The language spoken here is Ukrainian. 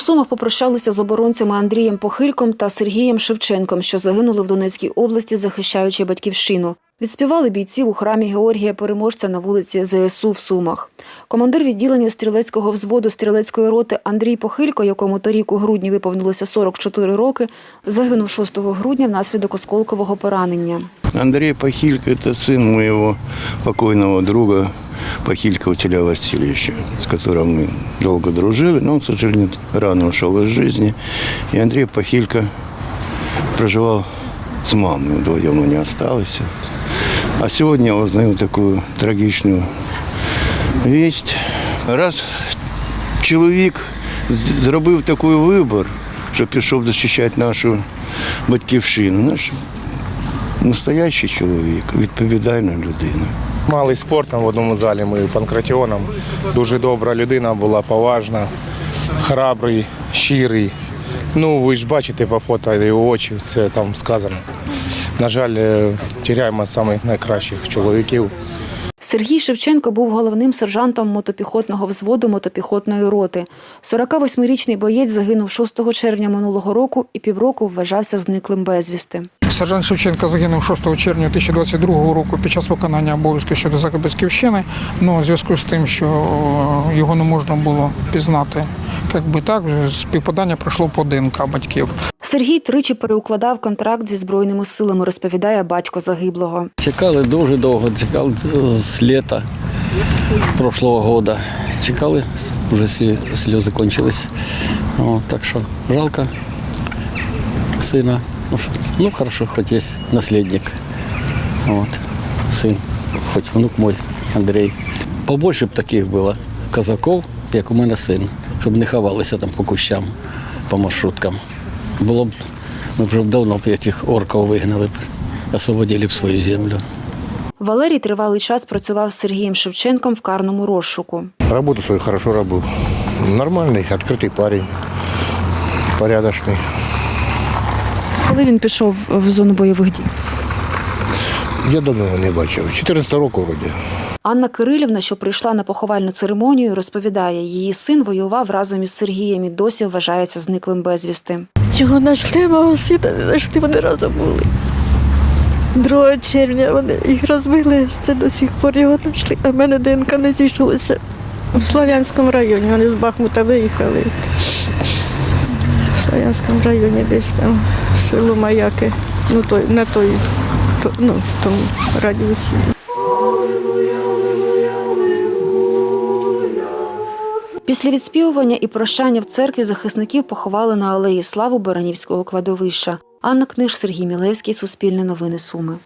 Сумах попрощалися з оборонцями Андрієм Похильком та Сергієм Шевченком, що загинули в Донецькій області, захищаючи батьківщину. Відспівали бійців у храмі Георгія Переможця на вулиці ЗСУ в Сумах. Командир відділення стрілецького взводу стрілецької роти Андрій Похилько, якому торік у грудні виповнилося 44 роки, загинув 6 грудня внаслідок осколкового поранення. Андрей Похилько – это сын моего покойного друга Похилько Василия Васильевича, с которым мы долго дружили, но он, к сожалению, рано ушел из жизни. И Андрей Похилько проживал с мамой, вдвоем они остались. А сегодня я узнаю такую трагичную весть. Раз чоловік зробив такий вибір, що пішов захищати нашу батьківщину, наш настоящий чоловік, відповідальна людина. Малий спорт в одному залі ми панкратіоном. Дуже добра людина була, поважна, храбрий, щирий. Ну, ви ж бачите по фото його очі, це там сказано. На жаль, е, тіряємо найкращих чоловіків. Сергій Шевченко був головним сержантом мотопіхотного взводу мотопіхотної роти. 48-річний боєць загинув 6 червня минулого року і півроку вважався зниклим безвісти. Сержант Шевченко загинув 6 червня 2022 року під час виконання обов'язків щодо захисту батьківщини. Ну, у зв'язку з тим, що е, його не можна було пізнати, як би так, співпадання пройшло по ДНК батьків. Сергій тричі переукладав контракт зі збройними силами, розповідає батько загиблого. Чекали дуже довго, чекали з літа прошлого года. Чекали, вже всі сльози кончились. О, так що жалко сина. Ну, що, ну хорошо, хоч є наслідник. От, син, хоч внук мой Андрій. Побольше б таких було казаків, як у мене син, щоб не ховалися там по кущам, по маршруткам. Було б, ми б вже давно б цих орків вигнали б, освободили б свою землю. Валерій тривалий час працював з Сергієм Шевченком в карному розшуку. Работу свою хорошо робив. Нормальний, відкритий парень, порядочний. Коли він пішов в зону бойових дій? Я давно його не бачив. 14 року вроді. Анна Кирилівна, що прийшла на поховальну церемонію, розповідає, її син воював разом із Сергієм і досі вважається зниклим безвісти. Його знайшли, мого сина не знайшли, вони разом були. 2 червня вони їх розбили, це до сих пор його знайшли, а в мене ДНК не зійшлося. В Слов'янському районі, вони з Бахмута виїхали. В Слов'янському районі десь там, село Маяки, ну той, на той, то, ну, тому радіусі. Після відспівування і прощання в церкві захисників поховали на алеї Славу Баранівського кладовища. Анна Книж, Сергій Мілевський, Суспільне новини Суми.